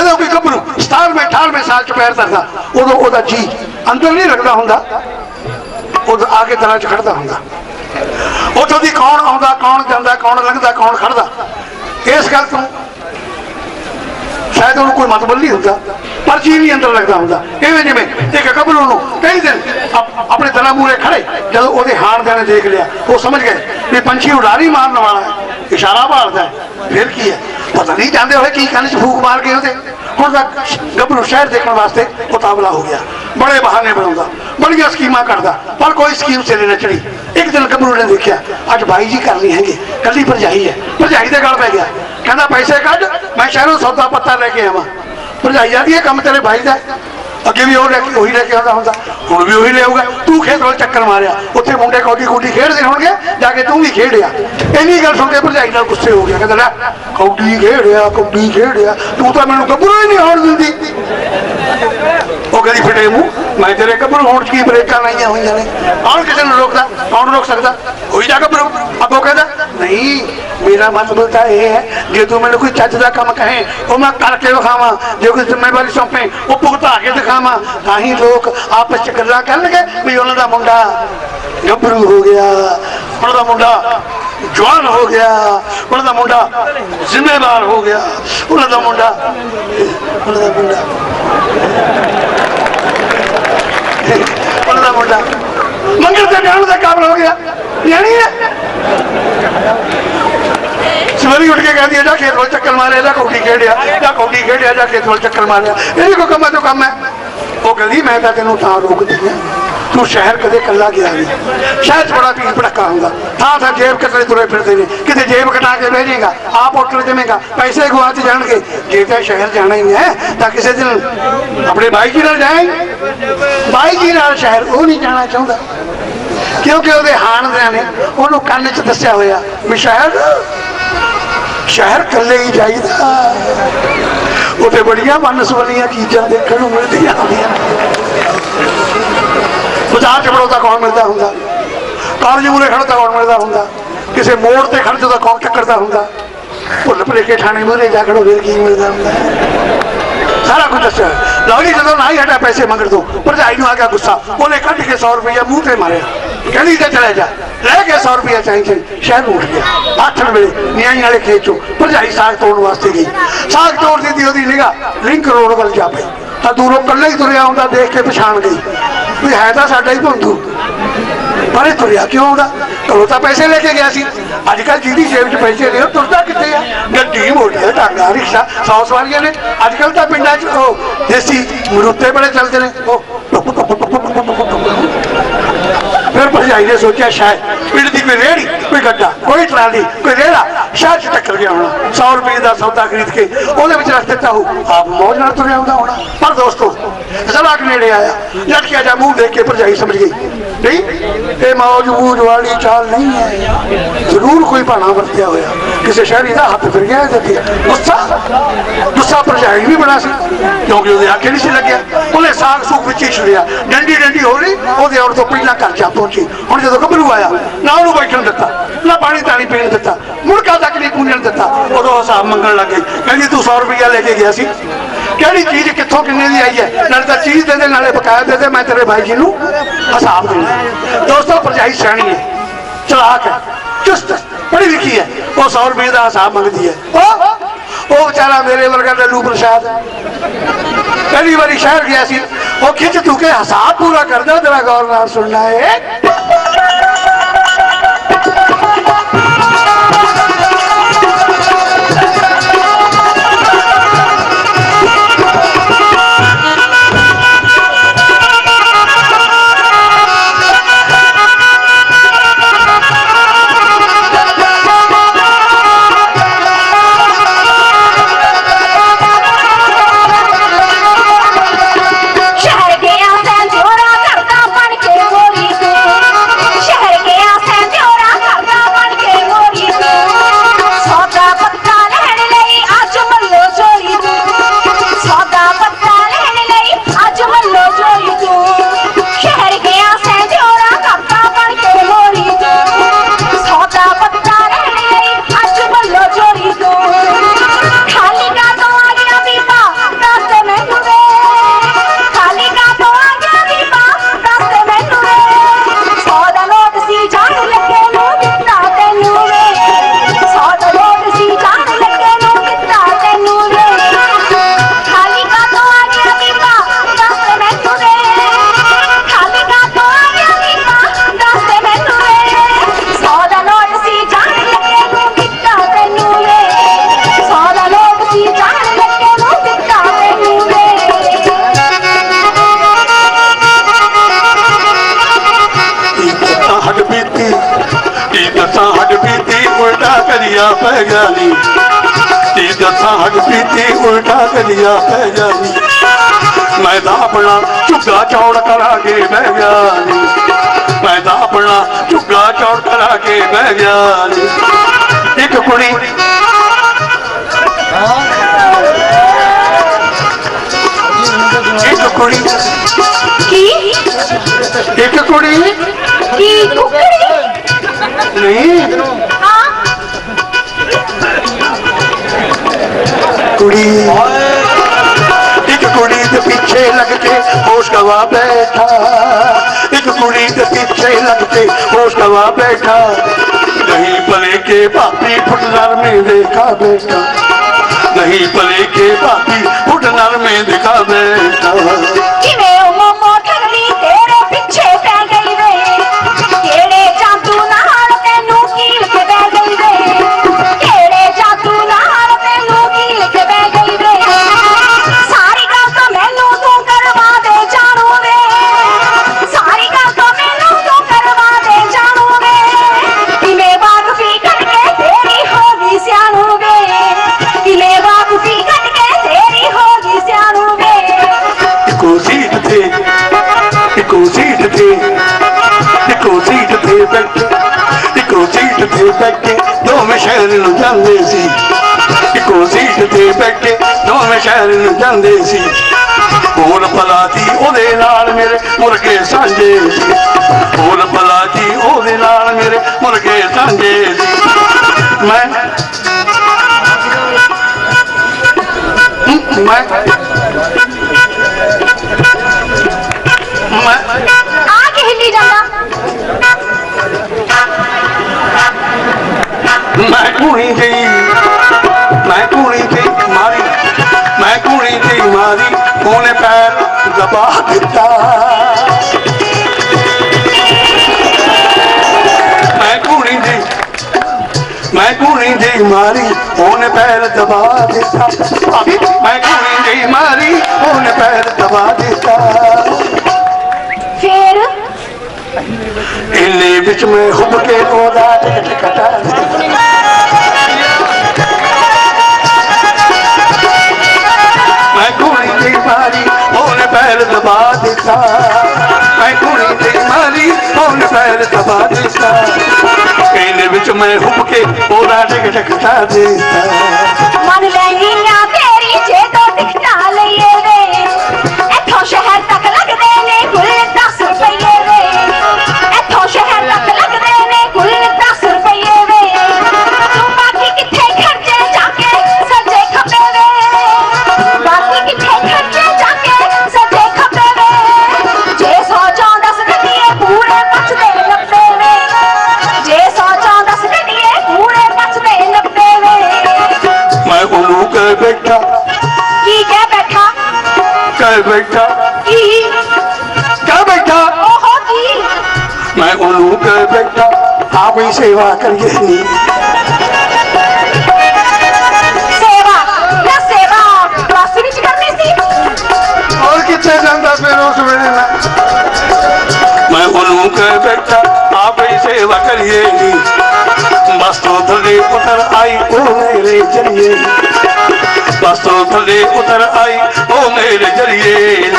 ਜਦੋਂ ਕੋਈ ਗੱਭਰੂ 17ਵੇਂ 18ਵੇਂ ਸਾਲ ਚ ਪੈਰ ਧਰਦਾ, ਉਦੋਂ ਉਹਦਾ ਜੀ ਅੰਦਰ ਨਹੀਂ ਰੱਖਦਾ ਹੁੰਦਾ। ਉਹ ਆ ਕੇ ਦਰਾਂ ਚ ਖੜਦਾ ਹੁੰਦਾ। ਉੱਥੋਂ ਦੀ ਕੌਣ ਆਉਂਦਾ, ਕੌਣ ਜਾਂਦਾ, ਕੌਣ ਲੰਘਦਾ, ਕੌਣ ਖੜਦਾ, ਇਸ ਗੱਲ ਤੋਂ ਸ਼ਾਇਦ ਉਹਨੂੰ ਕੋਈ ਮਤਲਬ ਨਹੀਂ ਹੁੰਦਾ, ਪਰ ਜੀ ਵੀ ਅੰਦਰ ਲੱਗਦਾ ਹੁੰਦਾ। ਇਵੇਂ ਜਿਵੇਂ ਇੱਕ ਗੱਭਰੂ ਨੂੰ ਕਈ ਦਿਨ ਆਪਣੇ ਦਰਾਂ ਮੂਰੇ ਖੜੇ, ਜਦੋਂ ਉਹਦੇ ਹਾਣ ਦੇ ਨੇ ਦੇਖ ਲਿਆ, ਉਹ ਸਮਝ ਗਏ ਵੀ ਪੰਛੀ ਉਡਾਰੀ ਮਾਰਨ ਵਾਲਾ ਹੈ, ਇਸ਼ਾਰਾ ਭਾਲਦਾ ਹੈ, ਫਿਰ ਕੀ ਹੈ? ਪਤਾ ਨਹੀਂ ਜਾਂਦੇ ਹੋਏ ਕੀ ਕੰਨ ਚ ਫੂਕ ਮਾਰ ਕੇ ਉਹਦੇ। ਹੁਣ ਤਾਂ ਗੱਭਰੂ ਸ਼ਹਿਰ ਦੇਖਣ ਵਾਸਤੇ ਉਤਾਵਲਾ ਹੋ ਗਿਆ। ਬੜੇ ਬਹਾਨੇ ਬਣਾਉਂਦਾ, ਬੜੀਆਂ ਸਕੀਮਾਂ ਕਰਦਾ, ਪਰ ਕੋਈ ਸਕੀਮ ਸਿਰੇ ਨਾ ਚੜੀ ਇੱਕ ਦਿਨ ਗੱਭਰੂ ਨੇ ਦੇਖਿਆ, ਅੱਜ ਬਾਈ ਜੀ ਕਰਨੀ ਨਹੀਂ ਹੈਗੇ, ਕੱਲੀ ਭਰਜਾਈ ਹੈ। ਭਰਜਾਈ ਦੇ ਗਲ ਪੈ ਗਿਆ। ਕਹਿੰਦਾ, ਪੈਸੇ ਕੱਢ, ਮੈਂ ਸ਼ਹਿਰੋਂ ਸੌਦਾ ਪੱਤਾ ਲੈ ਕੇ ਆਵਾਂ। ਭਰਜਾਈ ਆਦੀ, ਇਹ ਕੰਮ ਤੇਰੇ ਭਾਈ ਦਾ ਅੱਗੇ ਵੀ ਉਹ ਲੈ ਕੇ ਉਹੀ ਲੈ ਕੇ ਆਉਂਦਾ ਹੁੰਦਾ। ਹੁਣ ਵੀ ਉਹੀ ਲਿਆਊਗਾ। ਤੂੰ ਖੇਤ ਵੱਲ ਚੱਕਰ ਮਾਰਿਆ। ਉੱਥੇ ਮੁੰਡੇ ਕੌਡੀ ਕੌਡੀ ਖੇਡਦੇ ਹੋਣਗੇ, ਜਾ ਕੇ ਤੂੰ ਵੀ ਖੇਡਿਆ। ਇੰਨੀ ਗੱਲ ਸੁਣ ਕੇ ਭਰਜਾਈ ਨਾਲ ਗੁੱਸੇ ਹੋ ਗਿਆ। ਕਹਿੰਦਾ, ਲੈ, ਕੌਡੀ ਖੇਡਿਆ ਕੌਡੀ ਖੇਡਿਆ। ਤੂੰ ਤਾਂ ਮੈਨੂੰ ਗੱਭਰੂ ਹੀ ਨਹੀਂ ਹੋਣ ਦਿੰਦੀ। ਉਹ ਕਹਿੰਦੀ, ਫਟੇ ਮੂੰਹ। ਮੈਂ ਤੇਰੇ ਗੱਭਰੂ, ਹੋਣ 'ਚ ਕੀ ਬਰੇਕਾਂ ਲਾਈਆਂ ਹੋਈਆਂ ਨੇ? ਕੌਣ ਕਿਸੇ ਨੂੰ ਰੋਕਦਾ? ਕੌਣ ਰੋਕ ਸਕਦਾ? ਹੋਈ ਜਾ ਗੱਭਰੂ। ਅੱਗੋਂ ਕਹਿੰਦਾ ਨਹੀਂ ਮੇਰਾ ਮਤਲਬ ਤਾਂ ਇਹ ਹੈ, ਜੇ ਤੂੰ ਮੈਨੂੰ ਕੋਈ ਚੱਜ ਦਾ ਕੰਮ ਕਹੇ, ਉਹ ਮੈਂ ਕਰਕੇ ਵਿਖਾਵਾਂ। ਜੇ ਕੋਈ ਜ਼ਿੰਮੇਵਾਰੀ ਸੌਂਪੇ, ਉਹ ਭੁਗਤਾ ਕੇ ਦਿਖਾਵਾਂ। ਤਾਂ ਹੀ ਲੋਕ ਆਪਸ ਚ ਗੱਲਾਂ ਕਰਨਗੇ ਵੀ ਉਹਨਾਂ ਦਾ ਮੁੰਡਾ ਗੱਭਰੂ ਹੋ ਗਿਆ, ਉਹਨਾਂ ਦਾ ਮੁੰਡਾ ਜਵਾਨ ਹੋ ਗਿਆ, ਉਹਨਾਂ ਦਾ ਮੁੰਡਾ ਜ਼ਿੰਮੇਵਾਰ ਹੋ ਗਿਆ, ਉਹਨਾਂ ਦਾ ਮੁੰਡਾ, ਉਹਨਾਂ ਦਾ ਮੁੰਡਾ ਉਹਨਾਂ ਦਾ ਮੁੰਡਾ ਮੰਗਲ ਤੇ ਜਾਣ ਦਾ ਕਾਬਲ ਹੋ ਗਿਆ। ਯਾਨੀ ਸਵੇਰੀ ਉੱਠ ਕੇ ਕਹਿੰਦੀ ਹੈ ਖੇਤ ਵੱਲ ਚੱਕਰ ਮਾਰਿਆ ਜਾ ਕੌਡੀ ਖੇਡਿਆ, ਜਾ ਕੌਡੀ ਖੇਡਿਆ, ਜਾ ਖੇਤ ਵੱਲ ਚੱਕਰ ਮਾਰਿਆ। ਇਹ ਕੋ ਕੰਮਾਂ ਤੋਂ ਕੰਮ ਹੈ। ਉਹ ਕਹਿੰਦੀ, ਮੈਂ ਤਾਂ ਤੈਨੂੰ ਤਾਂ ਰੋਕਦੀ ਹਾਂ। ਤੂੰ ਸ਼ਹਿਰ ਕਦੇ ਕੱਲਾ ਗਿਆ ਨਹੀਂ। ਸ਼ਹਿਰ 'ਚ ਬੜਾ ਭੀੜ ਭੜੱਕਾ ਹੁੰਦਾ। ਥਾਂ ਥਾਂ ਜੇਬ ਕੱਟਣੇ ਤੁਰੇ ਫਿਰਦੇ ਨੇ। ਕਿਤੇ ਜੇਬ ਕਟਾ ਕੇ ਬਹਿ ਜਾਏਗਾ। ਆਪ ਹੋਟਲ ਜਮੇਗਾ। ਪੈਸੇ ਗਵਾਚ ਜਾਣਗੇ। ਜੇ ਤਾਂ ਸ਼ਹਿਰ ਜਾਣਾ ਹੀ ਹੈ, ਤਾਂ ਕਿਸੇ ਦਿਨ ਆਪਣੇ ਬਾਈ ਜੀ ਨਾਲ ਜਾਏ। ਬਾਈ ਜੀ ਨਾਲ ਸ਼ਹਿਰ, ਉਹ ਨਹੀਂ ਜਾਣਾ ਚਾਹੁੰਦਾ। ਕਿਉਂਕਿ ਉਹਦੇ ਹਾਣਦਿਆਂ ਨੇ, ਉਹਨੂੰ ਕੰਨ 'ਚ ਦੱਸਿਆ ਹੋਇਆ, ਵੀ ਸ਼ਹਿਰ ਸ਼ਹਿਰ ਇਕੱਲੇ ਹੀ ਜਾਈਦਾ। ਉੱਥੇ ਬੜੀਆਂ ਮਨਸਵਲੀਆਂ ਚੀਜ਼ਾਂ ਦੇਖਣ ਨੂੰ ਮਿਲਦੀਆਂ ਹੁੰਦੀਆਂ ਬਾਜ਼ਾਰ 'ਚ ਖੜੋ ਕੌਣ ਮਿਲਦਾ ਹੁੰਦਾ? ਕਾਲਜ ਮੂਰੇ ਖੜੋ ਤਾਂ ਕੌਣ ਮਿਲਦਾ ਹੁੰਦਾ? ਕਿਸੇ ਮੋੜ ਤੇ ਖੜ ਜਦੋਂ ਕੌਣ ਟੱਕਰਦਾ ਹੁੰਦਾ? ਭੁੱਲ ਭੁਲੇਖੇ ਥਾਣੇ ਮੂਰੇ ਜਾ ਖੜੋ ਫਿਰ ਕੀ ਮਿਲਦਾ ਹੁੰਦਾ? ਸਾਰਾ ਕੁਝ ਦੱਸਿਆ ਲਓ ਜੀ, ਜਦੋਂ ਨਾ ਹੀ ਹਟਾ ਪੈਸੇ ਮੰਗਣ ਤੋਂ, ਭਰਜਾਈ ਨੂੰ ਆ ਗਿਆ ਗੁੱਸਾ। ਉਹਨੇ ਕੱਢ ਕੇ 100 ਰੁਪਇਆ ਮੂੰਹ ਤੇ ਮਾਰਿਆ। ਗਲੀ ਤੇ ਚਲੇ ਜਾ। ਲੈ ਕੇ 100 ਰੁਪਇਆ ਚਾਹੀਦਾ ਸ਼ਹਿਰ ਉੱਠ ਗਿਆ। ਆਠਣ ਵੇਲੇ ਨਿਆਈ ਵਾਲੇ ਖੇਤ ਚੋਂ ਭਰਜਾਈ ਸਾਗ ਤੋੜਨ ਵਾਸਤੇ ਗਈ। ਸਾਗ ਤੋੜ ਦਿੱਤੀ ਉਹਦੀ ਨਿਗਾਹ, ਲਿੰਕ ਰੋਡ ਵੱਲ ਜਾ ਪਈ। ਤਾਂ ਦੂਰੋਂ ਕੱਲੇ ਹੀ ਤੁਰਿਆ ਆਉਂਦਾ, ਦੇਖ ਕੇ ਪਛਾਣ ਗਈ। ਵੀ ਹੈ ਤਾਂ ਸਾਡਾ ਹੀ ਬੰਦੂ। ਪਰ ਇਹ ਤੁਰਿਆ ਕਿਉਂ ਆਉਂਦਾ? ਘਰੋਂ ਤਾਂ ਪੈਸੇ ਲੈ ਕੇ ਗਿਆ ਸੀ। ਅੱਜ ਕੱਲ ਜਿਹਦੀ ਜੇਬ 'ਚ ਪੈਸੇ ਨੇ, ਉਹ ਤੁਰਦਾ ਕਿੱਥੇ ਆ? ਗੱਡੀ, ਮੋਟਰ ਟਾਂਗਾ ਰਿਕਸ਼ਾ, ਸੌ ਸਵਾਰੀਆਂ ਨੇ। ਅੱਜ ਕੱਲ ਤਾਂ ਪਿੰਡਾਂ 'ਚ ਉਹ ਦੇਸੀ ਮਰੂਤੇ ਬੜੇ ਚੱਲਦੇ ਨੇ। ਉਹ ਫਿਰ ਭਰਜਾਈ ਨੇ ਸੋਚਿਆ ਸ਼ਾਇਦ ਪਿੰਡ ਦੀ ਕੋਈ ਰੇੜੀ ਕੋਈ ਗੱਡਾ, ਕੋਈ ਟਰਾਲੀ, ਕੋਈ ਰੇੜਾ ਸ਼ਾਇਦ 'ਚ ਟੱਕਰ ਗਿਆ ਹੋਣਾ। 100 ਰੁਪਏ ਦਾ ਸੌਦਾ ਖਰੀਦ ਕੇ ਉਹਦੇ ਵਿੱਚ ਰਸਤੇ ਤਾਂ ਉਹ ਆਪ ਮੌਜ ਨਾਲ ਤੁਰਿਆ ਆਉਂਦਾ ਹੋਣਾ। ਪਰ ਦੋਸਤੋ ਜ਼ਰਾਕ ਨੇੜੇ ਆਇਆ। ਲਟਕਿਆ ਜਾ ਮੂੰਹ ਦੇਖ ਕੇ ਭਰਜਾਈ ਸਮਝ ਗਈ। ਨਹੀਂ, ਇਹ ਮੌਜ ਮੂਜ ਵਾਲੀ ਚਾਲ ਨਹੀਂ ਹੈ। ਜ਼ਰੂਰ ਕਿਸੇ ਸ਼ਹਿਰੀ ਦਾ ਹੱਥ ਫਿਰ ਗਿਆ ਇਹਦੇ ਗੁੱਸਾ? ਗੁੱਸਾ ਭਰਜਾਈ ਵੀ ਬੜਾ ਸੀ। ਕਿਉਂਕਿ ਉਹਦੇ ਆਖੇ ਨਹੀਂ ਸੀ ਲੱਗਿਆ। ਉਹਨੇ ਸਾਗ ਸੂਗ ਵਿੱਚ ਹੀ ਛੁੜਿਆ। ਡੰਡੀ ਡੰਡੀ ਹੋ ਰਹੀ, ਉਹਦੇ ਆਉਣ ਤੋਂ ਪਹਿਲਾਂ ਘਰ ਜਾ ਪਹੁੰਚੀ। ਹੁਣ ਜਦੋਂ ਗੱਭਰੂ ਆਇਆ, ਨਾ ਉਹਨੂੰ ਬੈਠਣ ਦਿੱਤਾ, ਨਾ ਪਾਣੀ ਤਾਣੀ ਪੀਣ ਦਿੱਤਾ, ਮੁੜਕਾ ਤੱਕ ਨਹੀਂ ਪੂੰਝਣ ਦਿੱਤਾ। ਉਦੋਂ ਹਿਸਾਬ ਮੰਗਣ ਲੱਗੇ ਕਹਿੰਦੀ, ਤੂੰ 100 ਰੁਪਇਆ ਲੈ ਕੇ ਗਿਆ ਸੀ। ਕਿਹੜੀ ਚੀਜ਼ ਕਿੱਥੋਂ ਕਿੰਨੇ ਦੀ ਆਈ ਹੈ? ਨਾਲੇ ਤਾਂ ਚੀਜ਼ ਦੇ ਦੇ, ਨਾਲੇ ਬਕਾਇਆ ਦੇ ਦੇ, ਮੈਂ ਤੇਰੇ ਭਾਈ ਜੀ ਨੂੰ ਹਿਸਾਬ ਦੇਣਾ ਦੋਸਤੋ, ਭਰਜਾਈ ਸਿਆਣੀ ਹੈ। ਚਲਾਕ ਹੈ। ਚੁਸਤ ਹੈ। ਉਹ 100 ਰੁਪਏ ਦਾ ਹਿਸਾਬ ਮੰਗਦੀ ਹੈ ਉਹ ਉਹ ਵਿਚਾਰਾ ਮੇਰੇ ਵਰਗਾ ਲੱਲੂ ਪ੍ਰਸ਼ਾਦ ਪਹਿਲੀ ਵਾਰੀ ਸ਼ਹਿਰ ਗਿਆ ਸੀ ਉਹ ਖਿੱਚ ਤੂ ਕੇ ਹਿਸਾਬ ਪੂਰਾ ਕਰਦਾ ਤੇਰਾ ਗੌਰ ਨਾਲ ਸੁਣਨਾ ਹੈ ਸ਼ਹਿਰ ਕਲੀਆ ਪੈ ਨੀ ਤੇ ਦੱਸਾਂ ਹੱਡ ਪੀਤੀ ਉਲਟਾ ਕਲੀਆ ਪੈ ਨੀ ਮੈਂ ਤਾਂ ਆਪਣਾ ਝੁੱਗਾ ਚੌੜ ਕਰਾ ਕੇ ਬਹਿ ਗਿਆ ਮੈਂ ਤਾਂ ਆਪਣਾ ਝੁੱਗਾ ਚੌੜ ਕਰਾ ਕੇ ਬਹਿ ਗਿਆ ਇੱਕ ਕੁੜੀ। ਇੱਕ ਕੁੜੀ। ਕੀ? ਇੱਕ ਕੁੜੀ। ਕੀ ਕੁਕੜੀ? ਨਹੀਂ। ਹਾਂ ਕੁੜੀ। ਇੱਕ ਕੁੜੀ ਦੇ ਪਿੱਛੇ ਲੱਗ ਕੇ ਹੋਸ਼ ਗਵਾ ਬੈਠਾ। ਇੱਕ ਕੁੜੀ ਦੇ ਪਿੱਛੇ ਲੱਗ ਕੇ ਹੋਸ਼ ਗਵਾ ਬੈਠਾ। ਨਹੀਂ ਭਲੇ ਕੇ ਭਾਪੀ ਫੁੱਟ ਨਰਮੇ ਦੇਖਾ ਬੈਠਾ। ਨਹੀਂ ਭਲੇ ਕੇ ਭਾਪੀ ਫੁੱਟ ਨਰਮੇ ਦੇਖਾ ਤੇ ਬੈਠੇ, ਦੋਵੇਂ ਸ਼ਹਿਰ ਨੂੰ ਜਾਂਦੇ ਸੀ। ਇੱਕੋ ਸੀਟ ਤੇ ਬੈਠੇ, ਦੋਵੇਂ ਸ਼ਹਿਰ ਨੂੰ ਜਾਂਦੇ ਸੀ। ਹੋਰ ਭਲਾ ਦੀ ਉਹਦੇ ਨਾਲ ਮੇਰੇ ਮੁਰਗੇ ਸਾਂਝੇ ਸੀ। ਹੋਰ ਭਲਾ ਜੀ ਉਹਦੇ ਨਾਲ ਮੇਰੇ ਮੁਰਗੇ ਸਾਂਝੇ ਸੀ। ਮੈਂ ਮੈਂ ਕੁੜੀ ਗਈ ਮੈਂ ਕੁੜੀ ਗਈ ਮਾਰੀ। ਮੈਂ ਕੁੜੀ ਗਈ ਮਾਰੀ। ਉਹਨੇ ਪੈਰ ਦਬਾ ਦਿੱਤਾ। ਮੈਂ ਕੁੜੀ ਗਈ ਮੈਂ ਕੁੜੀ ਗਈ ਮਾਰੀ। ਉਹਨੇ ਪੈਰ ਦਬਾ ਦਿੱਤਾ। ਭਾਬੀ, ਮੈਂ ਕੁੜੀ ਗਈ ਮਾਰੀ। ਉਹਨੇ ਪੈਰ ਦਬਾ ਦਿੱਤਾ। ਫੇਰ? ਇੰਨੇ ਵਿੱਚ ਮੈਂ ਹੁੱਬ ਕੇ ਉਹਦਾ ਟਿਕਟ ਕਟਾ ਪੈਰ ਦਬਾ ਦਿੱਤਾ। ਮੈਂ ਕੁੜੀ ਦੀ ਮਾਰੀ ਉਹਨੇ ਪੈਰ ਦਬਾ ਦਿੱਤਾ? ਇਹਨੇ ਵਿੱਚ ਮੈਂ ਹੁੱਬ ਕੇ ਉਹਦਾ ਟਿਕ ਕਟਾ ਦਿੱਤਾ। ਮਨ ਲੈਣੀਆਂ ਤੇਰੀ ਕਹਿ ਬੈਠਾ। ਕੀ? ਕਹਿ ਬੈਠਾ। ਉਹ ਕੀ ਮੈਂ ਉਹਨੂੰ ਕਹਿ ਬੈਠਾ। ਆਪਣੀ ਸੇਵਾ ਕਰੀਏ। ਨਹੀਂ ਸੇਵਾ। ਨਾ ਸੇਵਾ ਬੱਸ ਵਿੱਚ ਕਰਨੀ ਸੀ। ਔਰ ਕਿੱਥੇ ਜਾਂਦਾ ਫਿਰ ਉਸ ਵੇਲੇ ਮੈਂ? ਮੈਂ ਉਹਨੂੰ ਕਹਿ ਬੈਠਾ। ਆਪੇ ਸੇਵਾ ਕਰੀਏ। ਨੀ ਬਸ ਤੋਂ ਥੱਲੇ ਉਤਰ ਆਈ ਉਹ ਮੇਰੇ ਜਰੀਏ ਬਸ ਥੱਲੇ ਉਤਰ ਆਈ, ਉਹ ਮੇਰੇ ਜਰੀਏ।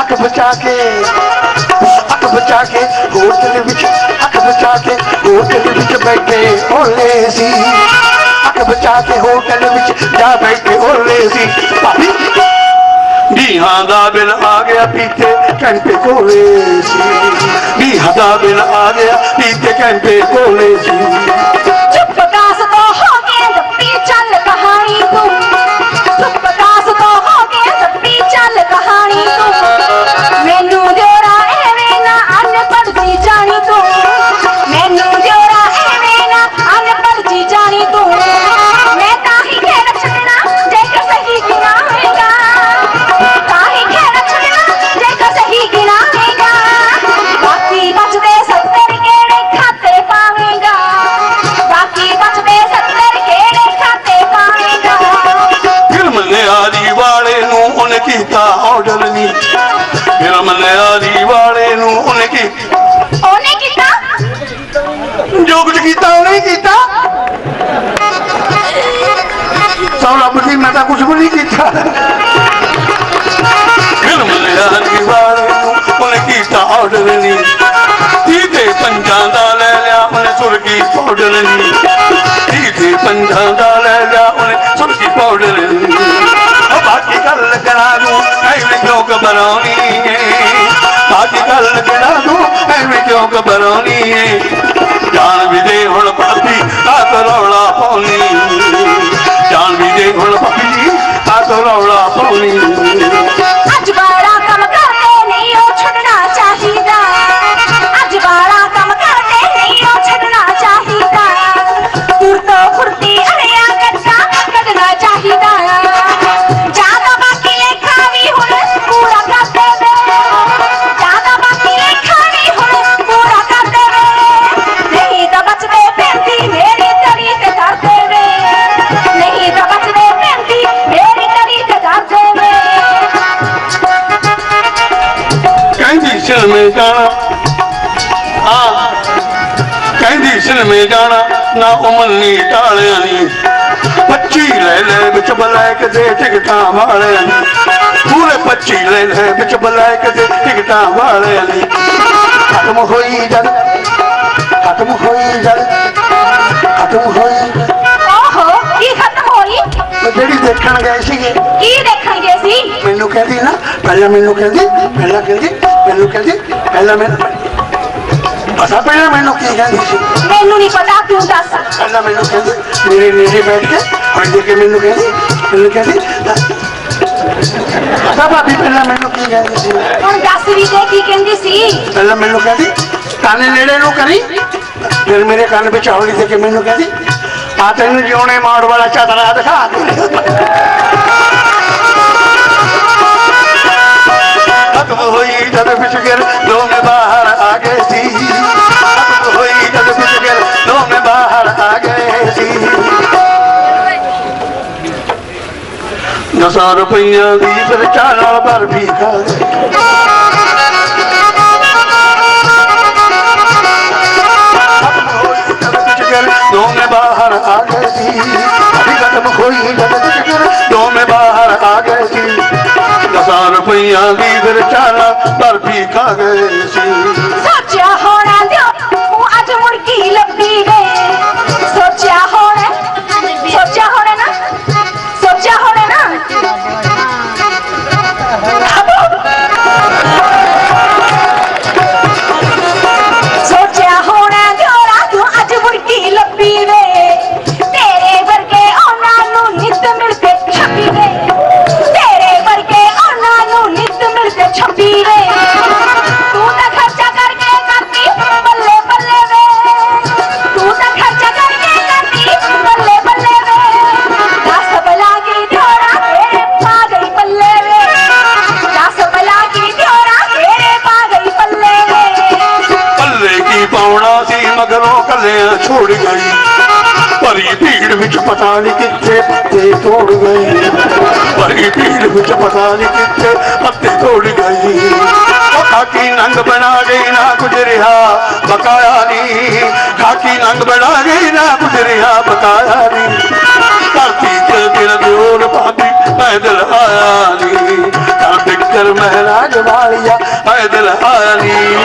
ਅੱਖ ਬਚਾ ਕੇ, ਅੱਖ ਬਚਾ ਕੇ ਹੋਟਲ ਵਿੱਚ, ਅੱਖ ਬਚਾ ਕੇ ਹੋਟਲ ਵਿੱਚ ਬੈਠੇ ਓਲੇ ਸੀ। ਅੱਖ ਬਚਾ ਕੇ ਹੋਟਲ ਵਿੱਚ ਜਾ ਬੈਠੇ ਓਲੇ ਸੀ। ਭਾਬੀ ਵੀਹਾਂ ਦਾ ਬਿਲ ਆ ਗਿਆ ਪੀਤੇ ਘੰਟੇ ਕੋਲੇ ਸੀ। ਬੀਹਾਂ ਦਾ ਬਿਲ ਆ ਗਿਆ ਪੀਤੇ ਘੰਟੇ ਕੋਲੇ ਸੀ। ਹੈਗੀ ਉਹਨੇ ਕੀਤਾ? ਜੋ ਕੁਝ ਕੀਤਾ ਉਹਨੇ ਹੀ ਕੀਤਾ। ਸੌਲਾ ਬੁਝੀ ਮੈਂ ਤਾਂ ਕੁਝ ਵੀ ਨਹੀਂ ਕੀਤਾ। ਫਿਲਮ ਦੇ ਰਾਜ ਕੀ ਬਾਰ ਉਹਨੇ ਕੀਤਾ ਆਰਡਰ ਨਹੀਂ। ਤੀਤੇ ਪੰਜਾਂ ਦਾ ਲੈ ਲਿਆ ਉਹਨੇ ਸੁਰਗੀ ਪਾਊਡਰ ਨਹੀਂ। ਤੀਤੇ ਪੰਜਾਂ ਦਾ ਲੈ ਲਿਆ ਉਹਨੇ ਸੁਰਗੀ ਪਾਊਡਰ ਨਹੀਂ। ਬਾਕੀ ਗੱਲ ਕਰਾਂ ਨੂੰ ਐਵੇਂ ਜੋਗ ਬਣਾਉਣੀ ਬਾਕੀ ਗੱਲ ਕਿਉਂ ਘਬਰਾਉਣੀ ਏ। ਜਾਨ ਵੀ ਦੇ ਹੁਣ ਪਾਪੀ ਆ ਰੌਲਾ ਪਾਉਣੀ। ਜਾਨ ਵੀ ਦੇ ਹੁਣ ਪਾਪੀ ਆ ਰੌਲਾ ਪਾਉਣੀ। ਜਾਣਾ। ਆ ਕਹਿੰਦੀ ਸਿਨਮੇ ਜਾਣਾ ਨਾ ਉਮਰਨੀ ਟਾਲਿਆਂ ਨੀ ਪੱਚੀ ਲੈ ਲੈ ਵਿੱਚ ਬਲੈਕ ਦੇ ਟਿਕਟਾਂ ਵਾਲਿਆਂ ਨੀ ਪੂਰੇ ਪੱਚੀ ਲੈ ਲੈ ਵਿੱਚ ਬਲੈਕ ਦੇ ਟਿਕਟਾਂ ਵਾਲਿਆਂ ਨੀ ਖਤਮ ਹੋਈ ਜਦ ਖਤਮ ਹੋਈ ਜਦ ਖਤਮ ਹੋਈ ਓਹੋ ਕੀ ਖਤਮ ਹੋਈ? ਜਿਹੜੀ ਦੇਖਣ ਗਏ ਸੀਗੇ। ਕੀ ਦੇਖਣ ਗਏ ਸੀ? ਮੈਨੂੰ ਕਹਿੰਦੀ ਨਾ ਪਹਿਲਾਂ ਮੈਨੂੰ ਕਹਿੰਦੀ ਪਹਿਲਾਂ ਕਹਿੰਦੀ ਮੈਨੂੰ ਕਹਿੰਦੀ ਪਹਿਲਾਂ ਮੈਨੂੰ ਪਤਾ ਪਹਿਲਾਂ ਮੈਨੂੰ ਕੀ ਕਹਿੰਦੀ ਸੀ? ਮੈਨੂੰ ਨਹੀਂ ਪਤਾ ਤੂੰ ਦੱਸ। ਪਹਿਲਾਂ ਮੈਨੂੰ ਕਹਿੰਦੀ ਮੇਰੇ ਨੇੜੇ ਬੈਠ ਕੇ ਦੇ ਕੇ ਮੈਨੂੰ ਕਹਿੰਦੀ ਮੈਨੂੰ ਕਹਿੰਦੀ ਪਤਾ ਭਾਬੀ ਪਹਿਲਾਂ ਮੈਨੂੰ ਕੀ ਕਹਿੰਦੀ ਸੀ? ਹੁਣ ਦੱਸ ਵੀ ਦੇ ਕੀ ਕਹਿੰਦੀ ਸੀ? ਪਹਿਲਾਂ ਮੈਨੂੰ ਕਹਿੰਦੀ ਕੰਨ ਨੇੜੇ ਨੂੰ ਕਰੀ। ਫਿਰ ਮੇਰੇ ਕੰਨ ਵਿੱਚ ਹੌਲੀ ਦੇ ਕੇ ਮੈਨੂੰ ਕਹਿੰਦੀ ਆ ਤੈਨੂੰ ਜਿਉਣੇ ਮਾਰ ਵਾਲਾ ਚਾਦਰਾ ਦਿਖਾ ਖਤਮ ਹੋਈ ਜਦ ਫਿਸ਼ਗਰ ਦੋਵੇਂ ਬਾਹਰ ਆ ਗਏ ਸੀ ਖਤਮ ਹੋਈ ਜਦ ਫਿਸ਼ਗਰ ਦੋਵੇਂ ਬਾਹਰ ਆ ਗਏ ਸੀ ਦਸਾਂ ਰੁਪਈਆਂ ਦੀ ਫਿਰ ਚਾਹ ਨਾਲ ਬਰਫੀ ਖਾ ਗਏ ਖਤਮ ਹੋਈ ਜਦ ਫਿਸ਼ਗਰ ਦੋਵੇਂ ਬਾਹਰ ਆ ਗਏ ਸੀ ਅਭੀ ਖਤਮ ਪਤਾ ਨਹੀਂ ਕਿੱਥੇ ਪੱਤੇ ਤੋੜ ਗਈ। ਭਰੀ ਭੀੜ ਵਿੱਚ ਪਤਾ ਨਹੀਂ ਕਿੱਥੇ ਪੱਤੇ ਤੋੜ ਗਈ। ਖਾਕੀ ਨੰਗ ਬਣਾ ਗਈ ਨਾ ਗੁਜਰਿਆ ਰਿਹਾ ਬਕਾਇਆ ਨਹੀਂ ਖਾਕੀ ਨੰਗ ਬਣਾ ਗਈ ਨਾ ਕੁਝ ਰਿਹਾ ਬਕਾਇਆ ਨਹੀਂ ਧਰਤੀ ਤੇ ਦਿਲ ਦਿਓਰ ਪਾਦੀ ਪੈਦਲ ਆਇਆ ਨਹੀਂ ਕਰ ਬਿਕਰ ਮਹਾਰਾਜ ਵਾਲਿਆ ਪੈਦਲ ਆਇਆ ਨਹੀਂ